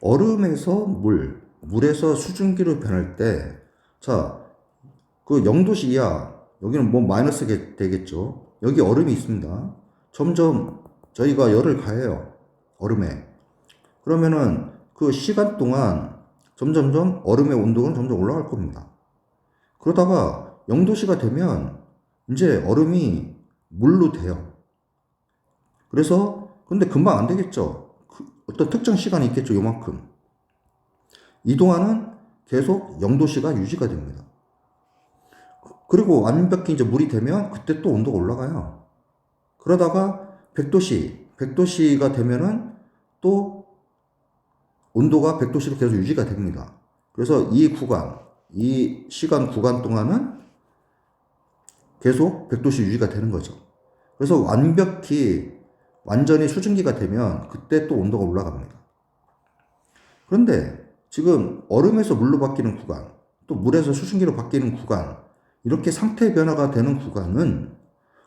얼음에서 물, 물에서 수증기로 변할 때, 자, 그 0도씨 이하, 여기는 뭐 마이너스가 되겠죠. 여기 얼음이 있습니다. 점점 저희가 열을 가해요. 얼음에. 그러면은 그 시간 동안 점점점 얼음의 온도가 점점 올라갈 겁니다. 그러다가 0도씨가 되면 이제 얼음이 물로 돼요. 그래서 근데 금방 안 되겠죠. 그 어떤 특정 시간이 있겠죠. 요만큼. 이 동안은 계속 0도씨가 유지가 됩니다. 그리고 완벽히 이제 물이 되면 그때 또 온도가 올라가요. 그러다가 100도씨, 100도씨가 되면은 또 온도가 100도씨로 계속 유지가 됩니다. 그래서 이 구간, 이 시간 구간 동안은 계속 100도씨 유지가 되는 거죠. 그래서 완벽히 완전히 수증기가 되면 그때 또 온도가 올라갑니다. 그런데 지금 얼음에서 물로 바뀌는 구간, 또 물에서 수증기로 바뀌는 구간, 이렇게 상태 변화가 되는 구간은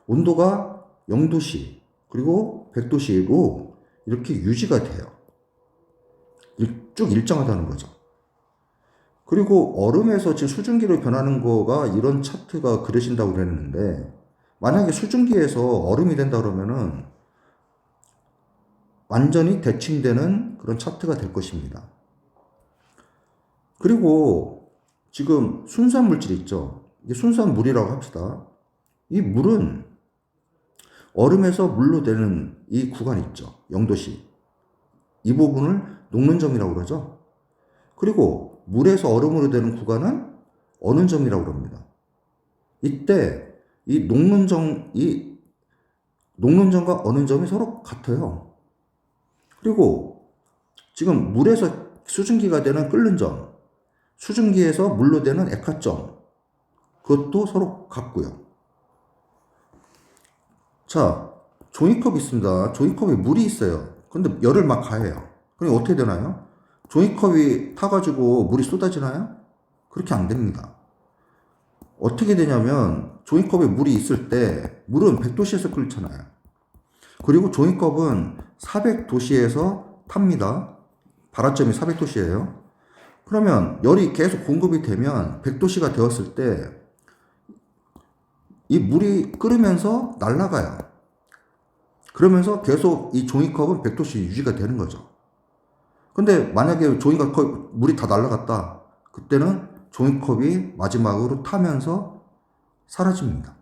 온도가 0도씨, 그리고 100도씨로 이렇게 유지가 돼요. 일- 쭉 일정하다는 거죠. 그리고 얼음에서 지금 수증기로 변하는 거가 이런 차트가 그려진다고 그랬는데, 만약에 수증기에서 얼음이 된다 그러면은 완전히 대칭되는 그런 차트가 될 것입니다. 그리고 지금 순수한 물질 있죠. 이게 순수한 물이라고 합시다. 이 물은 얼음에서 물로 되는 이 구간 있죠. 0도씨. 이 부분을 녹는 점이라고 그러죠. 그리고 물에서 얼음으로 되는 구간은 어는 점이라고 그럽니다. 이때 이 녹는 점, 이 녹는 점과 어는 점이 서로 같아요. 그리고 지금 물에서 수증기가 되는 끓는 점, 수증기에서 물로 되는 액화점, 그것도 서로 같고요. 자, 종이컵 있습니다. 종이컵에 물이 있어요. 근데 열을 막 가해요. 그럼 어떻게 되나요? 종이컵이 타가지고 물이 쏟아지나요? 그렇게 안 됩니다. 어떻게 되냐면 종이컵에 물이 있을 때 물은 100도씨에서 끓잖아요. 그리고 종이컵은 400도씨에서 탑니다. 발화점이 400도씨예요. 그러면 열이 계속 공급이 되면 100도씨가 되었을 때 이 물이 끓으면서 날아가요. 그러면서 계속 이 종이컵은 100도씨 유지가 되는 거죠. 근데 만약에 종이컵 물이 다 날아갔다. 그때는 종이컵이 마지막으로 타면서 사라집니다.